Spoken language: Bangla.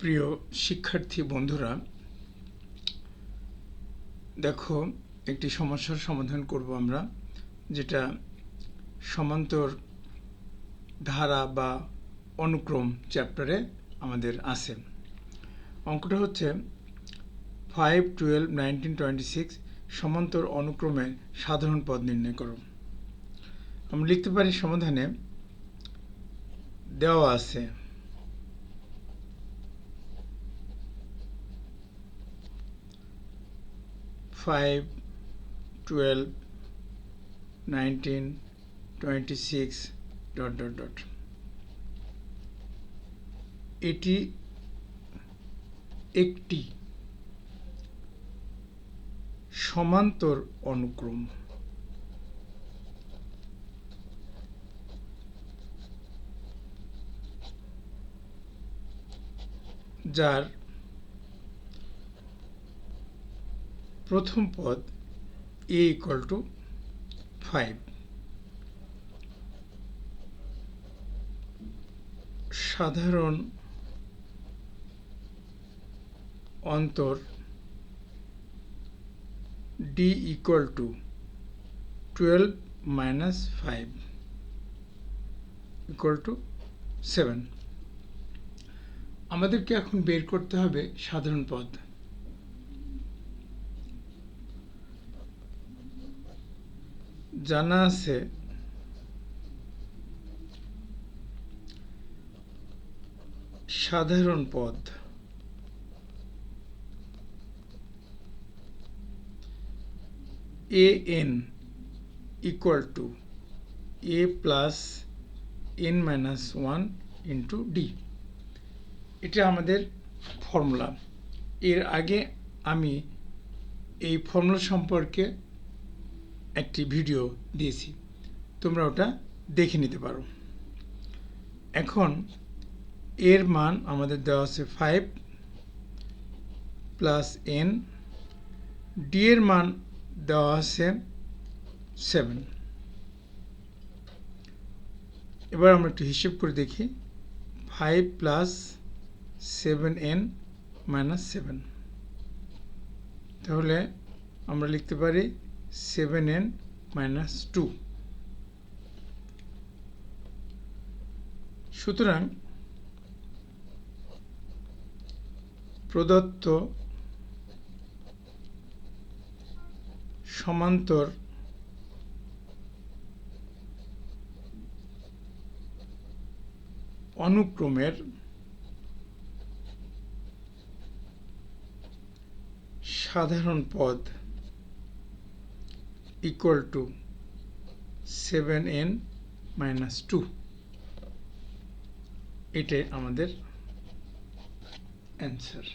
প্রিয় শিক্ষার্থী বন্ধুরা, দেখো একটি সমস্যার সমাধান করব আমরা, যেটা সমান্তর ধারা বা অনুক্রম চ্যাপ্টারে আমাদের আছে। অঙ্কটা হচ্ছে five twelve nineteen twenty six সমান্তর অনুক্রমে সাধারণ পদ নির্ণয় করো। আমরা লিখতে পারি সমাধানে দেওয়া আছে five twelve nineteen twenty six dot dot dot এটি একটি সমান্তর অনুক্রম। যার প্রথম পদ এ ইকুয়াল টু ফাইভ সাধারণ অন্তর D equal to twelve minus five equal to seven আমাদেরকে এখন বের করতে হবে সাধারণ পদ। জানা আছে। সাধারণ পদ। A N equal to A plus N minus one into D এটা আমাদের ফর্মুলা এর আগে আমি এই ফর্মুলা সম্পর্কে একটি ভিডিও দিয়েছি। তোমরা ওটা দেখে নিতে পারো। এখন এর মান আমাদের দেওয়া আছে ফাইভ প্লাস এন ডি এর মান দেওয়া আছে সেভেন এবার আমরা একটু হিসেব করে দেখি। Five plus seven N minus seven তাহলে আমরা লিখতে পারি সেভেন এন মাইনাস টু সুতরাং প্রদত্ত সমান্তর অনুক্রমের সাধারণ পদ two seven N minus two এটাই আমাদের অ্যান্সার